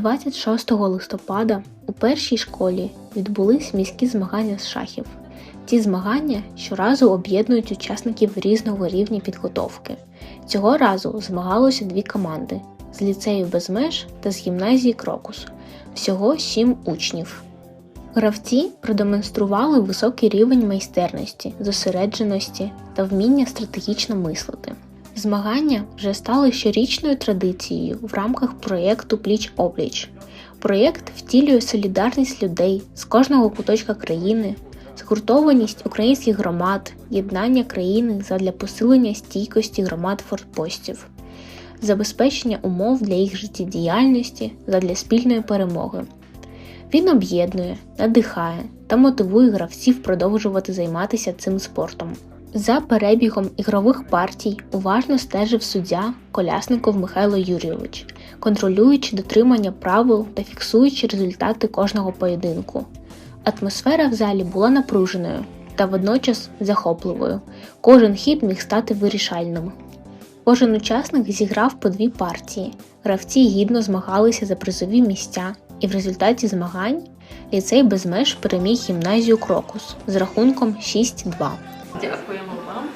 26 листопада у першій школі відбулись міські змагання з шахів. Ці змагання щоразу об'єднують учасників різного рівня підготовки. Цього разу змагалося дві команди з ліцею без меж та з гімназії Крокус. Всього сім учнів. Гравці продемонстрували високий рівень майстерності, зосередженості та вміння стратегічно мислити. Змагання вже стали щорічною традицією в рамках проєкту Пліч опліч. Проєкт втілює солідарність людей з кожного куточка країни, згуртованість українських громад, єднання країни задля посилення стійкості громад форпостів, забезпечення умов для їх життєдіяльності задля спільної перемоги. Він об'єднує, надихає та мотивує гравців продовжувати займатися цим спортом. За перебігом ігрових партій уважно стежив суддя Колясников Михайло Юрійович, контролюючи дотримання правил та фіксуючи результати кожного поєдинку. Атмосфера в залі була напруженою та водночас захопливою. Кожен хід міг стати вирішальним. Кожен учасник зіграв по дві партії. Гравці гідно змагалися за призові місця, і в результаті змагань ліцей без меж переміг гімназію Крокус з рахунком 6-2. Дякуємо вам.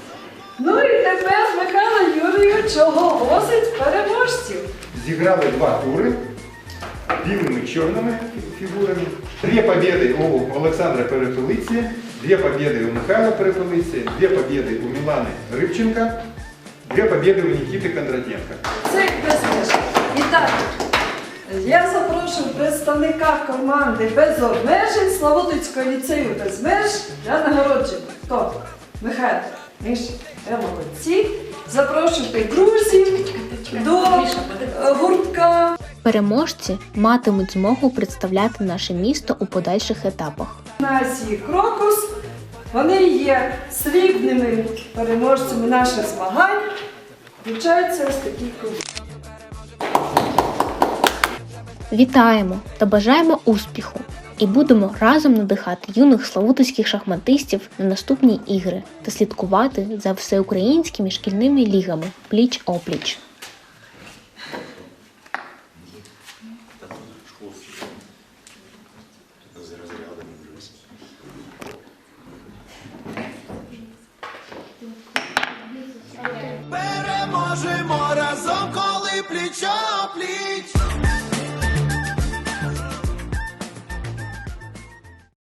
Ну і тепер Михайло Юрійович оголосить переможців. Зіграли два тури білими і чорними фігурами. Дві побіди у Олександра Перепелиці, дві побіди у Михайла Перепелиці, дві побіди у Мілани Рибченка, дві побіди у Нікіти Кондратенка. Це без меж. І так, я запрошую представника команди без обмежень Славутицького ліцею без меж для нагородження. Хто? Михайло. Міш, ви молодці. Запрошуйте друзів до е, гуртка. Переможці матимуть змогу представляти наше місто у подальших етапах. гімназії Крокус. Вони є срібними переможцями наших змагань. Включаються ось такі клуби. Вітаємо та бажаємо успіху! І будемо разом надихати юних славутицьких шахматистів на наступні ігри та слідкувати за всеукраїнськими шкільними лігами пліч опліч. Переможемо разом, коли пліч-о-пліч